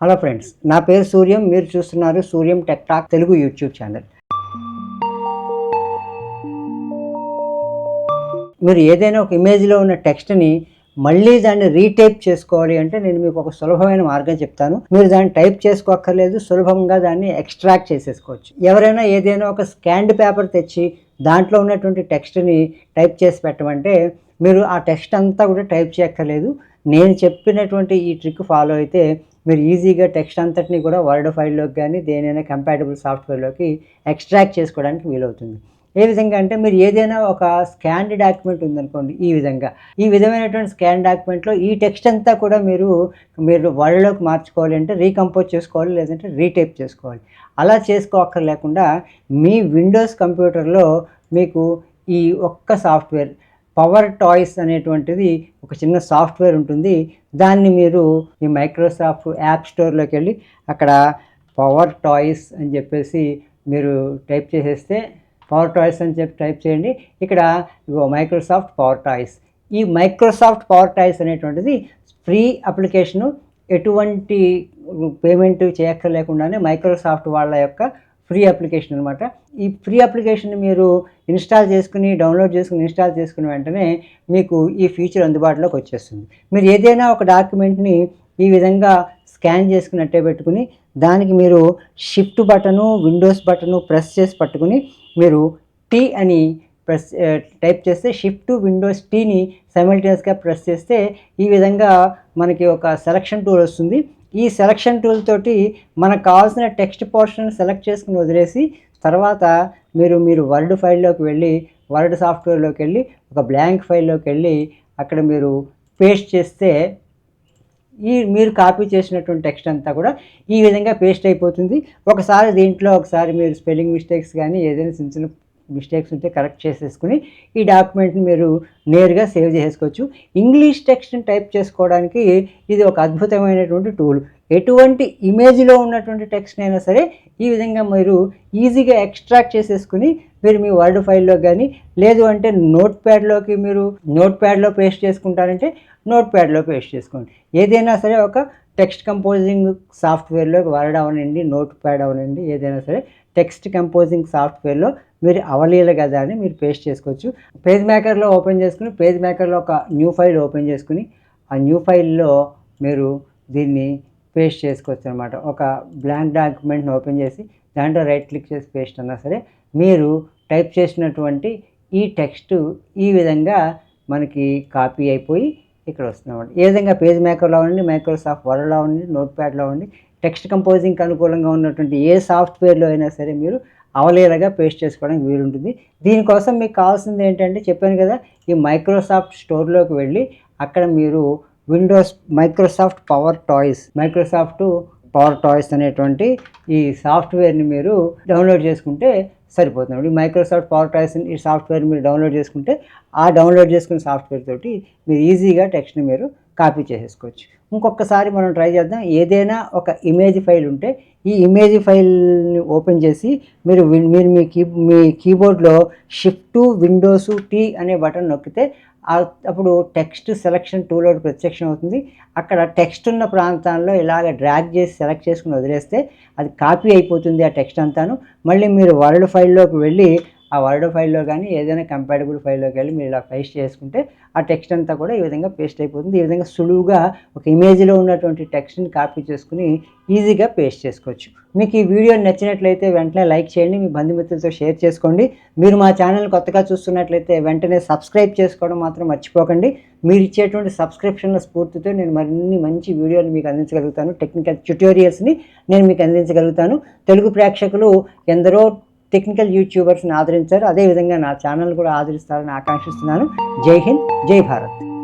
Hello friends నా పేరు సూర్యం మీరు చూస్తున్నారు Suryam tech talk Telugu YouTube channel మీరు ఏదైనా ఒక ఇమేజ్లో ఉన్న టెక్స్ట్ని మళ్ళీ దాన్ని రీటైప్ చేసుకోవాలి అంటే నేను మీకు ఒక సులభమైన మార్గం చెప్తాను. మీరు దాన్ని టైప్ చేసుకోక్కర్లేదు సులభంగా దాన్ని ఎక్స్ట్రాక్ట్ చేసేసుకోవచ్చు. ఎవరైనా ఏదైనా ఒక స్కాండ్ పేపర్ తెచ్చి దాంట్లో ఉన్నటువంటి టెక్స్ట్ని టైప్ చేసి పెట్టమంటే మీరు ఆ టెక్స్ట్ అంతా కూడా టైప్ చేయక్కర్లేదు. నేను చెప్పినటువంటి ఈ ట్రిక్ ఫాలో అయితే మీరు ఈజీగా టెక్స్ట్ అంతటిని కూడా వర్డ్ ఫైల్లోకి కానీ దేనైనా కంపాటబుల్ సాఫ్ట్వేర్లోకి ఎక్స్ట్రాక్ట్ చేసుకోవడానికి వీలవుతుంది. ఏ విధంగా అంటే మీరు ఏదైనా ఒక స్కాన్డ్ డాక్యుమెంట్ ఉందనుకోండి ఈ విధంగా. ఈ విధమైనటువంటి స్కాన్ డాక్యుమెంట్లో ఈ టెక్స్ట్ అంతా కూడా మీరు మీరు వర్డ్లోకి మార్చుకోవాలి అంటే రీకంపోజ్ చేసుకోవాలి లేదంటే రీటైప్ చేసుకోవాలి. అలా చేసుకోక్కర్లేకుండా మీ విండోస్ కంప్యూటర్లో మీకు ఈ ఒక్క సాఫ్ట్వేర్ పవర్ టాయ్స్ అనేటువంటిది ఒక చిన్న సాఫ్ట్వేర్ ఉంటుంది. దాన్ని మీరు ఈ మైక్రోసాఫ్ట్ యాప్ స్టోర్లోకి వెళ్ళి అక్కడ పవర్ టాయ్స్ అని చెప్పేసి మీరు టైప్ చేసేస్తే పవర్ టాయ్స్ అని చెప్పి టైప్ చేయండి. ఇక్కడ ఇగో మైక్రోసాఫ్ట్ పవర్ టాయ్స్. ఈ మైక్రోసాఫ్ట్ పవర్ టాయ్స్ అనేటువంటిది ఫ్రీ అప్లికేషను ఎటువంటి పేమెంట్ చేయక్కర్లేకుండానే మైక్రోసాఫ్ట్ వాళ్ళ యొక్క ఫ్రీ అప్లికేషన్ అనమాట ఈ ఫ్రీ అప్లికేషన్ మీరు ఇన్స్టాల్ చేసుకుని డౌన్లోడ్ చేసుకుని ఇన్స్టాల్ చేసుకున్న వెంటనే మీకు ఈ ఫీచర్ అందుబాటులోకి వచ్చేస్తుంది. మీరు ఏదైనా ఒక డాక్యుమెంట్ని ఈ విధంగా స్కాన్ చేసుకున్నట్టే పెట్టుకుని దానికి మీరు shift button Windows button press చేసి పట్టుకుని మీరు టీ అని ప్రెస్ టైప్ చేస్తే షిఫ్ట్ విండోస్ టీని సైమల్టేనియస్గా ప్రెస్ చేస్తే ఈ విధంగా మనకి ఒక సెలక్షన్ టూల్ వస్తుంది. ఈ సెలక్షన్ టూల్ తోటి మనకు కావాల్సిన టెక్స్ట్ పోర్షన్ సెలెక్ట్ చేసుకుని వదిలేసి తర్వాత మీరు మీరు వర్డ్ ఫైల్లోకి వెళ్ళి వర్డ్ సాఫ్ట్వేర్లోకి వెళ్ళి ఒక బ్లాంక్ ఫైల్లోకి వెళ్ళి అక్కడ మీరు పేస్ట్ చేస్తే ఈ మీరు కాపీ చేసినటువంటి టెక్స్ట్ అంతా కూడా ఈ విధంగా పేస్ట్ అయిపోతుంది. ఒకసారి దీంట్లో ఒకసారి మీరు స్పెల్లింగ్ మిస్టేక్స్ కానీ ఏదైనా చిన్న చిన్న మిస్టేక్స్ ఉంటే కరెక్ట్ చేసేసుకుని ఈ డాక్యుమెంట్ని మీరు నేరుగా సేవ్ చేసుకోవచ్చు. ఇంగ్లీష్ టెక్స్ట్ని టైప్ చేసుకోవడానికి ఇది ఒక అద్భుతమైనటువంటి టూల్ ఎటువంటి ఇమేజ్లో ఉన్నటువంటి టెక్స్ట్ అయినా సరే ఈ విధంగా మీరు ఈజీగా ఎక్స్ట్రాక్ట్ చేసేసుకుని మీరు మీ వర్డ్ ఫైల్లో కానీ లేదు అంటే నోట్ ప్యాడ్లోకి మీరు నోట్ ప్యాడ్లో పేస్ట్ చేసుకుంటారంటే నోట్ ప్యాడ్లో పేస్ట్ చేసుకోండి. ఏదైనా సరే ఒక టెక్స్ట్ కంపోజింగ్ సాఫ్ట్వేర్లో వర్డ్ అవనండి నోట్ ప్యాడ్ అవనండి ఏదైనా సరే టెక్స్ట్ కంపోజింగ్ సాఫ్ట్వేర్లో మీరు అవలీల కదా అని మీరు పేస్ట్ చేసుకోవచ్చు. పేజ్ మేకర్లో ఓపెన్ చేసుకుని పేజ్ మేకర్లో ఒక న్యూ ఫైల్ ఓపెన్ చేసుకుని ఆ న్యూ ఫైల్లో మీరు దీన్ని పేస్ట్ చేసుకోవచ్చు అనమాట ఒక బ్లాంక్ డాక్యుమెంట్ని ఓపెన్ చేసి దాంట్లో రైట్ క్లిక్ చేసి పేస్ట్ అన్నా సరే మీరు టైప్ చేసినటువంటి ఈ టెక్స్ట్ ఈ విధంగా మనకి కాపీ అయిపోయి ఇక్కడ వస్తున్నామండి ఏ విధంగా పేజ్ మేకర్లో ఉండి మైక్రోసాఫ్ట్ వర్డ్లో ఉండి నోట్ ప్యాడ్లో ఉండి టెక్స్ట్ కంపోజింగ్కి అనుకూలంగా ఉన్నటువంటి ఏ సాఫ్ట్వేర్లో అయినా సరే మీరు అవలేలగా పేస్ట్ చేసుకోవడానికి వీలుంటుంది. దీనికోసం మీకు కావాల్సింది ఏంటంటే చెప్పాను కదా ఈ మైక్రోసాఫ్ట్ స్టోర్లోకి వెళ్ళి అక్కడ మీరు Windows Microsoft power toys Microsoft power toys అనేటువంటి ఈ సాఫ్ట్వేర్ని మీరు డౌన్లోడ్ చేసుకుంటే సరిపోతుంది. మైక్రోసాఫ్ట్ పవర్ టాయ్స్ ఈ సాఫ్ట్వేర్ మీరు డౌన్లోడ్ చేసుకుంటే ఆ డౌన్లోడ్ చేసుకున్న సాఫ్ట్వేర్ తోటి మీరు ఈజీగా టెక్స్ట్ని మీరు కాపీ చేసేసుకోవచ్చు. ఇంకొకసారి మనం ట్రై చేద్దాం. ఏదైనా ఒక ఇమేజ్ ఫైల్ ఉంటే ఈ ఇమేజ్ ఫైల్ని ఓపెన్ చేసి మీరు మీరు మీ కీ మీ కీబోర్డ్లో షిఫ్ట్ విండోస్ టీ అనే బటన్ నొక్కితే అప్పుడు టెక్స్ట్ సెలక్షన్ టూల్ ప్రత్యక్షం అవుతుంది. అక్కడ టెక్స్ట్ ఉన్న ప్రాంతాల్లో ఇలాగ డ్రాగ్ చేసి సెలెక్ట్ చేసుకుని వదిలేస్తే అది కాపీ అయిపోతుంది ఆ టెక్స్ట్ అంతాను. మళ్ళీ మీరు వరల్డ్ ఫైల్లోకి వెళ్ళి ఆ వర్డ్ ఫైల్లో కానీ ఏదైనా కంపాటబుల్ ఫైల్లోకి వెళ్ళి మీరు ఇలా పేస్ట్ చేసుకుంటే ఆ టెక్స్ట్ అంతా కూడా ఈ విధంగా పేస్ట్ అయిపోతుంది. ఈ విధంగా సులువుగా ఒక ఇమేజ్లో ఉన్నటువంటి టెక్స్ట్ని కాపీ చేసుకుని ఈజీగా పేస్ట్ చేసుకోవచ్చు. మీకు ఈ వీడియో నచ్చినట్లయితే వెంటనే లైక్ చేయండి మీ బంధుమిత్రులతో షేర్ చేసుకోండి. మీరు మా ఛానల్ కొత్తగా చూస్తున్నట్లయితే వెంటనే సబ్స్క్రైబ్ చేసుకోవడం మాత్రం మర్చిపోకండి. మీరు ఇచ్చేటువంటి సబ్స్క్రిప్షన్ల స్ఫూర్తితో నేను మరిన్ని మంచి వీడియోలు మీకు అందించగలుగుతాను. టెక్నికల్ ట్యుటోరియల్స్ని నేను మీకు అందించగలుగుతాను. తెలుగు ప్రేక్షకులు ఎందరో టెక్నికల్ యూట్యూబర్స్ని ఆదరించారు. అదేవిధంగా నా ఛానల్ కూడా ఆదరిస్తారని ఆకాంక్షిస్తున్నాను. జై హింద్ జై భారత్.